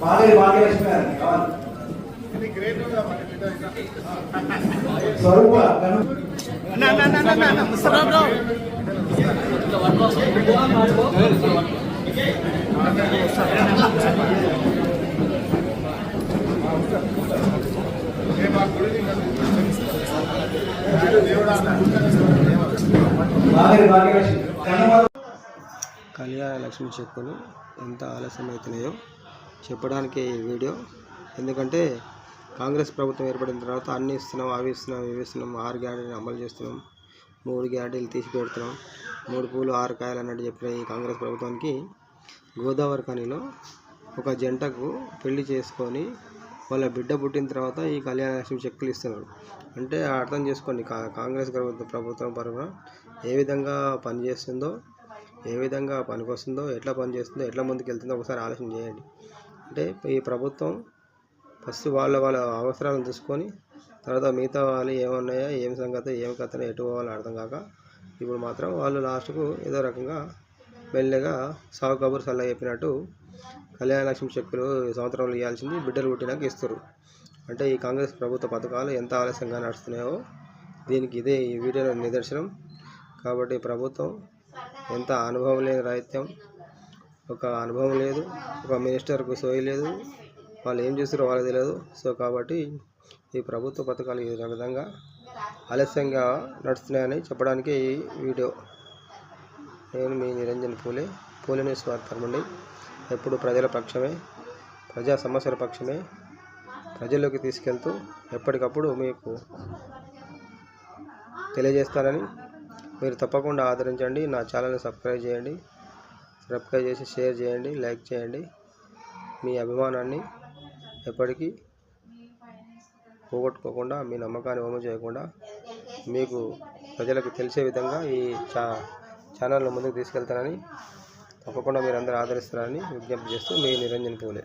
బాగా భాగ్యలక్ష్మి గారు కావాలి. స్వరూప కళ్యాణ లక్ష్మి చెక్కులు ఎంత ఆలస్యం అవుతున్నాయో చెప్పడానికి ఈ వీడియో. ఎందుకంటే కాంగ్రెస్ ప్రభుత్వం ఏర్పడిన తర్వాత అన్ని ఇస్తున్నాం అవి ఇస్తున్నాం ఇవి ఇస్తున్నాం ఆరు గ్యారెంటీని అమలు చేస్తున్నాం మూడు గ్యారెంటీలు తీసి పెడుతున్నాం మూడు పూలు ఆరు కాయలు అన్నట్టు చెప్పిన ఈ కాంగ్రెస్ ప్రభుత్వానికి గోదావరి ఖనిలో ఒక జంటకు పెళ్ళి చేసుకొని వాళ్ళ బిడ్డ పుట్టిన తర్వాత ఈ కళ్యాణ లక్ష్మి చెక్కులు ఇస్తున్నారు. అంటే అర్థం చేసుకోండి కా- కాంగ్రెస్ ప్రభుత్వం ప్రభుత్వం పరంగా ఏ విధంగా పనిచేస్తుందో ఏ విధంగా పనికొస్తుందో ఎట్లా పనిచేస్తుందో ఎట్లా ముందుకు వెళ్తుందో ఒకసారి ఆలోచన చేయండి. అంటే ఈ ప్రభుత్వం ఫస్ట్ వాళ్ళ వాళ్ళ అవసరాలను చూసుకొని తర్వాత మిగతా వాళ్ళు ఏమున్నాయో ఏం సంగతి ఏం కథనో ఎటు పోవాలో అర్థం కాక ఇప్పుడు మాత్రం వాళ్ళు లాస్ట్కు ఏదో రకంగా మెల్లగా సాగు కబుర్ సల్లా చెప్పినట్టు కళ్యాణ లక్ష్మి చెక్కులు సంవత్సరంలో ఇవ్వాల్సింది బిడ్డలు పుట్టినాక ఇస్తారు అంటే ఈ కాంగ్రెస్ ప్రభుత్వ పథకాలు ఎంత ఆలస్యంగా నడుస్తున్నాయో దీనికి ఇదే ఈ వీడియోలో నిదర్శనం. కాబట్టి ప్రభుత్వం ఎంత అనుభవం లేని రాహిత్యం ఒక అనుభవం లేదు ఒక మినిస్టర్కు సోయి లేదు వాళ్ళు ఏం చేస్తారో వాళ్ళకి తెలియదు. సో కాబట్టి ఈ ప్రభుత్వ పథకాలు ఈ విధంగా ఆలస్యంగా నడుస్తున్నాయని చెప్పడానికి ఈ వీడియో. నేను మీ నిరంజన్ పూలే పూలే న్యూస్ వార్తమండి ఎప్పుడు ప్రజల పక్షమే ప్రజా సమస్యల పక్షమే ప్రజల్లోకి తీసుకెళ్తూ ఎప్పటికప్పుడు మీకు తెలియజేస్తానని మీరు తప్పకుండా ఆదరించండి. నా ఛానల్ని సబ్స్క్రైబ్ చేయండి. సబ్స్క్రైబ్ చేసి షేర్ చేయండి లైక్ చేయండి. మీ అభిమానాన్ని ఎప్పటికీ పోగొట్టుకోకుండా మీ నమ్మకాన్ని వమ్ము చేయకుండా మీకు ప్రజలకు తెలిసే విధంగా ఈ చా ఛానల్ను ముందుకు తీసుకెళ్తానని తప్పకుండా మీరు అందరూ ఆదరిస్తారని విజ్ఞప్తి చేస్తూ మీ నిరంజన్ పూలే.